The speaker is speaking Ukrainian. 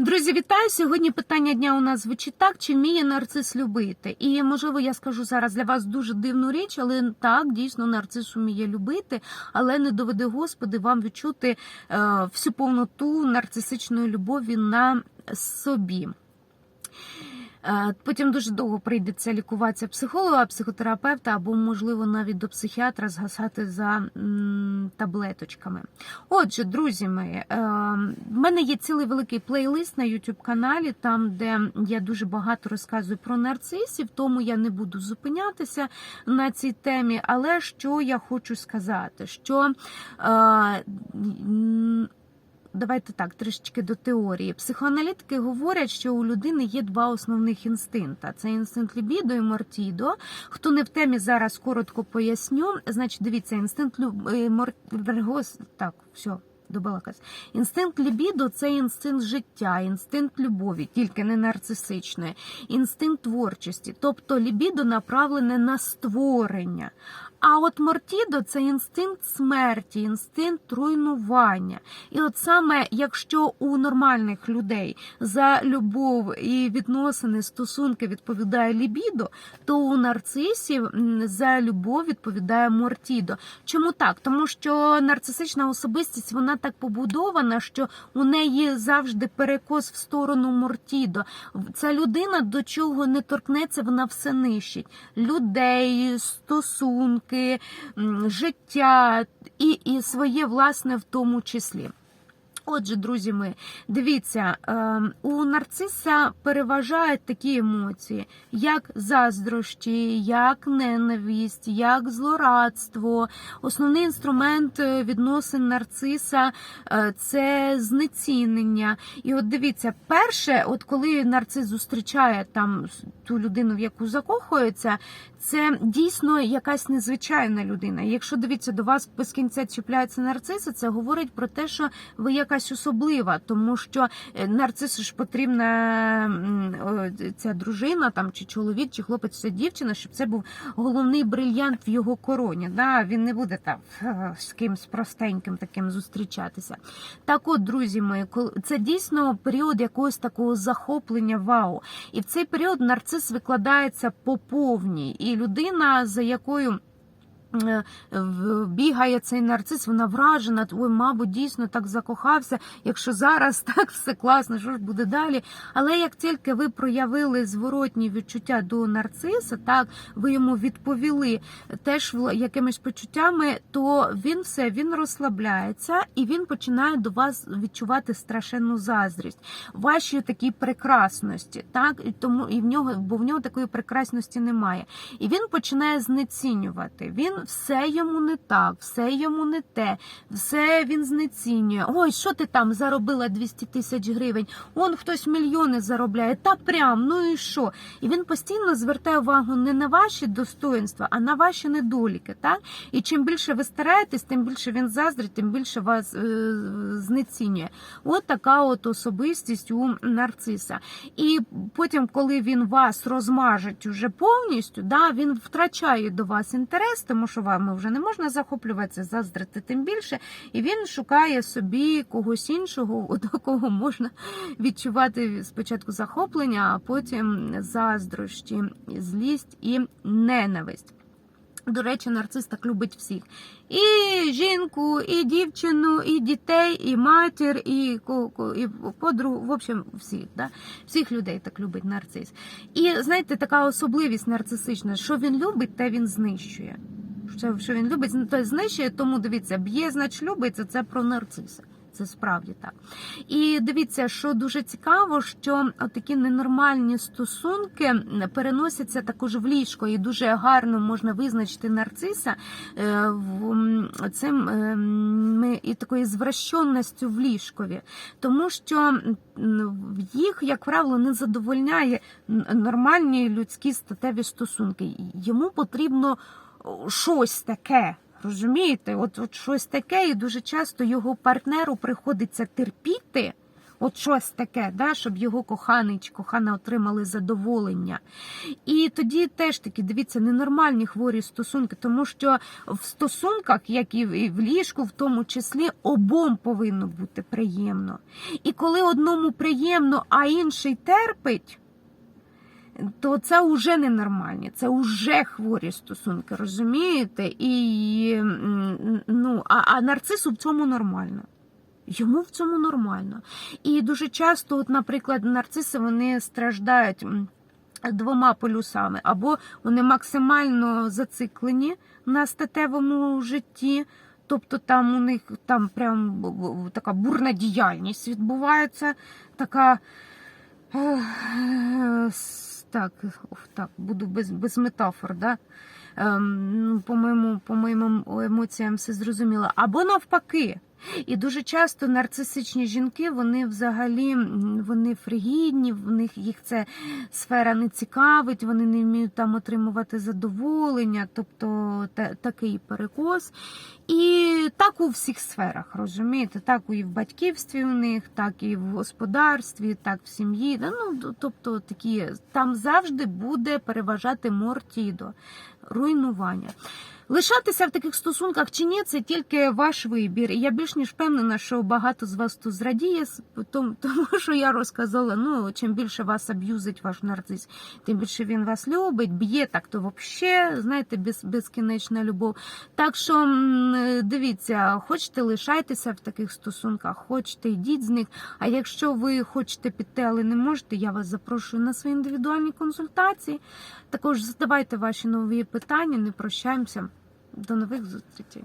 Друзі, вітаю! Сьогодні питання дня у нас звучить так: чи вміє нарцис любити? І можливо, я скажу зараз для вас дуже дивну річ, але так дійсно нарцис вміє любити, але не доведе Господи вам відчути е, всю повноту нарцисичної любові на собі. Е, Потім дуже довго прийдеться лікуватися психолога, психотерапевта або, можливо, навіть до психіатра згасати за таблеточками. Отже, друзі мої, е, в мене є цілий великий плейлист на YouTube каналі, там де я дуже багато розказую про нарцисів, тому я не буду зупинятися на цій темі. Але що я хочу сказати, що е, Давайте так, трішечки до теорії. Психоаналітики говорять, що у людини є два основних інстинкта: це інстинкт лібідо і мортідо. Хто не в темі зараз коротко поясню. Значить, дивіться, інстинкт е, мор... Гос- Так, все. Добалакас. Інстинкт лібідо це інстинкт життя, інстинкт любові, тільки не нарцисичної, інстинкт творчості. Тобто лібідо направлене на створення. А от мортідо це інстинкт смерті, інстинкт руйнування. І от саме якщо у нормальних людей за любов і відносини, стосунки відповідає лібідо, то у нарцисів за любов відповідає мортідо. Чому так? Тому що нарцисична особистість вона так побудована, що у неї завжди перекос в сторону мортідо. Ця людина до чого не торкнеться, вона все нищить. Людей, стосунки, м, життя і, і своє власне в тому числі. Отже, друзі мої, дивіться, е, у нарциса переважають такі емоції, як заздрощі, як ненависть, як злорадство. Основний інструмент е, відносин нарциса е, це знецінення. І от дивіться, перше, от коли нарцис зустрічає там ту людину, в яку закохується, це дійсно якась незвичайна людина. Якщо дивіться, до вас без кінця чіпляється нарциси, це говорить про те, що ви якась особлива, тому що е, нарцису ж потрібна ця дружина, там чи чоловік, чи хлопець, чи дівчина, щоб це був головний брильянт в його короні. Да? Він не буде там е, з кимсь простеньким таким зустрічатися. Так, от, друзі мої, це дійсно період якогось такого захоплення вау. І в цей період нарцис викладається по повній, і людина, за якою е, бігає цей нарцис, вона вражена, ой, мабуть, дійсно так закохався. Якщо зараз так все класно, що ж буде далі? Але як тільки ви проявили зворотні відчуття до нарциса, так ви йому відповіли теж якимись почуттями, то він все він розслабляється і він починає до вас відчувати страшенну заздрість, вашій такій прекрасності, так і тому і в нього, бо в нього такої прекрасності немає. І він починає знецінювати. Він все йому не так, все йому не те, все він знецінює. Ой, що ти там заробила 200 тисяч гривень? Он хтось мільйони заробляє. Та прям, ну і що? І він постійно звертає увагу не на ваші достоинства, а на ваші недоліки. Так? І чим більше ви стараєтесь, тим більше він заздрить, тим більше вас е, знецінює. От така от особистість у нарциса. І потім, коли він вас розмажить уже повністю, да, він втрачає до вас інтерес, тому що вами вже не можна захоплюватися, заздрити тим більше. І він шукає собі когось іншого, до кого можна відчувати спочатку захоплення, а потім заздрощі, злість і ненависть. До речі, нарцис так любить всіх. І жінку, і дівчину, і дітей, і матір, і, і подругу, в общем, всіх, да? всіх людей так любить нарцис. І знаєте, така особливість нарцисична, що він любить, те він знищує. Що, що він любить, то знищує, тому дивіться, б'є, значить любить, це, про нарциса. Це справді так. І дивіться, що дуже цікаво, що такі ненормальні стосунки переносяться також в ліжко, і дуже гарно можна визначити нарциса е, цим е, і такою звращенністю в ліжкові, тому що їх, як правило, не задовольняє нормальні людські статеві стосунки. Йому потрібно щось таке. Розумієте, от, от щось таке, і дуже часто його партнеру приходиться терпіти От щось таке, да, щоб його коханий чи кохана отримали задоволення. І тоді теж таки, дивіться, ненормальні хворі стосунки, тому що в стосунках, як і в ліжку, в тому числі, обом повинно бути приємно. І коли одному приємно, а інший терпить. То це вже ненормальні, це вже хворі стосунки, розумієте? І ну, а, а нарцису в цьому нормально. Йому в цьому нормально. І дуже часто, от, наприклад, нарциси вони страждають двома полюсами, або вони максимально зациклені на статевому житті. Тобто там у них там прям така бурна діяльність відбувається, така. Так, так, буду без, без метафор, да? Ем, ну, по, моєму, по моїм емоціям все зрозуміло. Або навпаки. І дуже часто нарцисичні жінки, вони взагалі вони фригідні, в них їх це сфера не цікавить, вони не вміють там отримувати задоволення, тобто та, такий перекос. І так у всіх сферах, розумієте? Так і в батьківстві у них, так і в господарстві, так в сім'ї. Ну, тобто такі там завжди буде переважати мортідо, руйнування. Лишатися в таких стосунках чи ні, це тільки ваш вибір. І я більш ніж впевнена, що багато з вас тут зрадіє, тому, тому що я розказала, ну чим більше вас аб'юзить ваш нарцис, тим більше він вас любить, б'є так, то взагалі, знаєте, без, безкінечна любов. Так що дивіться, хочете лишайтеся в таких стосунках, хочете йдіть з них. А якщо ви хочете піти, але не можете, я вас запрошую на свої індивідуальні консультації. Також задавайте ваші нові питання, не прощаємося. До нових зустрічей.